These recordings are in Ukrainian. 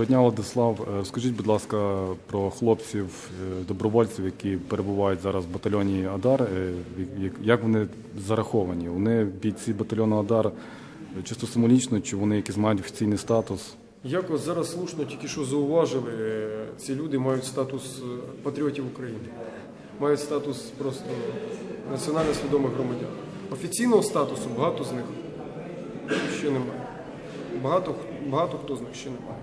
Доброго дня, Владислав. Е, Скажіть, будь ласка, про хлопців, е, добровольців, які перебувають зараз в батальйоні Адар. Е, як- вони зараховані? Вони бійці батальйону Адар чисто символічно, чи вони якийсь мають офіційний статус? Як ось зараз слушно тільки що зауважили, ці люди мають статус патріотів України, мають статус просто національно свідомих громадян. Офіційного статусу багато з них ще немає. Багато, багато хто з них ще немає.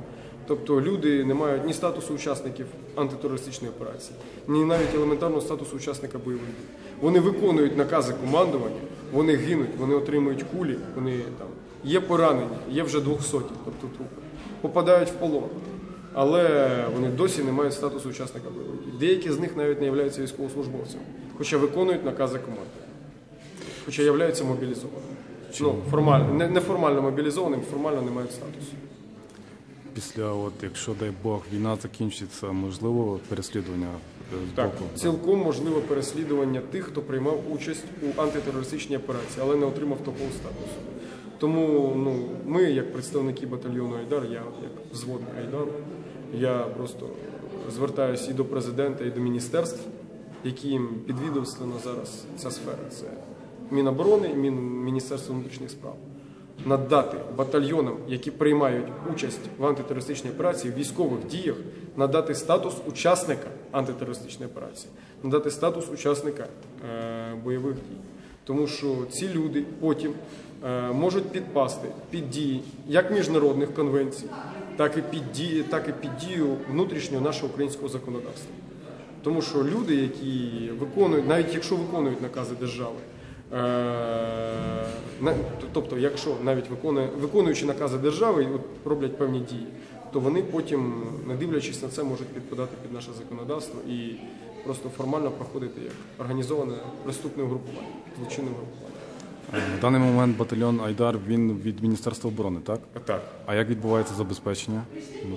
Тобто люди не мають ні статусу учасників антитерористичної операції, ні навіть елементарного статусу учасника бойових дій. Вони виконують накази командування, вони гинуть, вони отримують кулі, вони там є поранені, є вже двохсоті, тобто трупи, попадають в полон. Але вони досі не мають статусу учасника бойових дій. Деякі з них навіть не являються військовослужбовцями, хоча виконують накази команди, хоча являються мобілізованими. Ну, формально, не, не формально мобілізованим, формально не мають статусу. Після, от, якщо дай Бог, війна закінчиться, можливо, переслідування е, з Так, боку. цілком можливо переслідування тих, хто приймав участь у антитерористичній операції, але не отримав такого статусу. Тому ну, ми, як представники батальйону Айдар, я як взводник Айдару, я просто звертаюся і до президента, і до міністерств, яким підвідомствена зараз ця сфера. Це Міноборони Міністерство внутрішніх справ. Надати батальйонам, які приймають участь в антитерористичній операції, в військових діях, надати статус учасника антитерористичної операції, надати статус учасника е, бойових дій. Тому що ці люди потім е, можуть підпасти під дії як міжнародних конвенцій, так і під дії, так і під дію внутрішнього нашого українського законодавства. Тому що люди, які виконують, навіть якщо виконують накази держави, тобто, якщо навіть виконує, виконуючи накази держави роблять певні дії, то вони потім, не дивлячись на це, можуть підпадати під наше законодавство і просто формально проходити як організоване преступне групування, злочинне групування. Е, На даний момент батальйон Айдар він від Міністерства оборони, так? Так. А як відбувається забезпечення?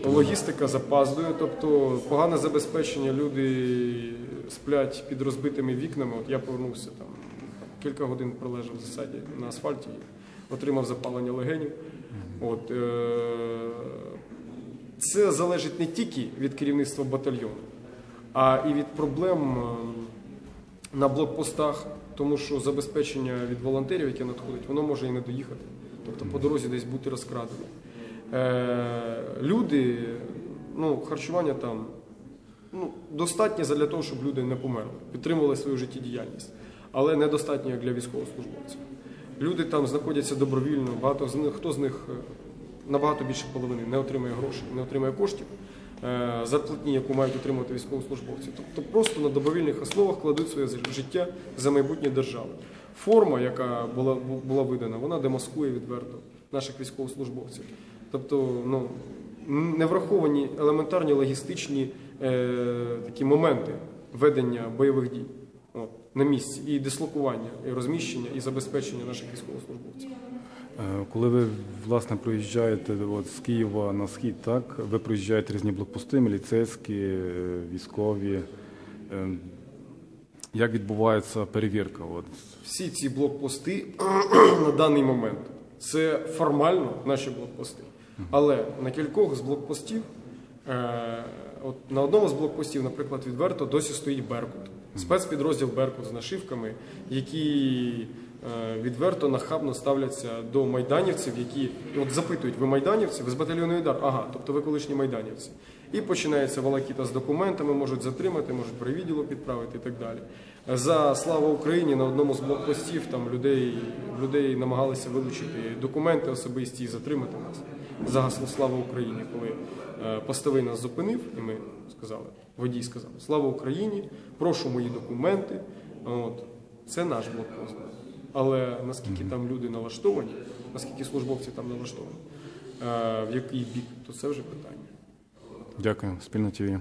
Логістика запаздує, тобто погане забезпечення, люди сплять під розбитими вікнами. От я повернувся там, кілька годин пролежав в засаді на асфальті, отримав запалення легенів. От, е- це залежить не тільки від керівництва батальйону, а і від проблем е, на блокпостах, тому що забезпечення від волонтерів, яке надходить, воно може і не доїхати. Тобто по дорозі десь бути розкрадене. Е, люди, ну, харчування там ну, достатньо для того, щоб люди не померли, підтримували свою життєдіяльність, але недостатньо як для військовослужбовців. Люди там знаходяться добровільно, багато з них, хто з них е, набагато більше половини не отримує грошей, не отримує коштів, е, зарплатні, яку мають отримувати військовослужбовці. Тобто просто на добровільних основах кладуть своє життя за майбутнє держави. Форма, яка була, була видана, вона демаскує відверто наших військовослужбовців. Тобто, ну, не враховані елементарні логістичні е, такі моменти ведення бойових дій от, на місці, і дислокування, і розміщення, і забезпечення наших військовослужбовців. Е, Коли ви власне проїжджаєте от, з Києва на схід, так ви проїжджаєте різні блокпости, міліцейські, е, військові. Е, Як відбувається перевірка? От Всі ці блокпости на даний момент це формально наші блокпости. Але на кількох з блокпостів, е, от на одному з блокпостів, наприклад, відверто досі стоїть Беркут, спецпідрозділ Беркут з нашивками, які відверто нахабно ставляться до майданівців, які от запитують, ви майданівці, ви з батальйону Ідар? Ага, тобто ви колишні майданівці. І починається волокіта з документами, можуть затримати, можуть при підправити і так далі. За слава Україні на одному з блокпостів там людей, людей намагалися вилучити документи особисті і затримати нас за гасло Слава Україні, коли е, постовий нас зупинив, і ми сказали, водій сказав, Слава Україні, прошу мої документи. От, це наш блокпост. Але наскільки там люди налаштовані, наскільки службовці там налаштовані, е, в який бік, то це вже питання. Дякую, спільно ТВ.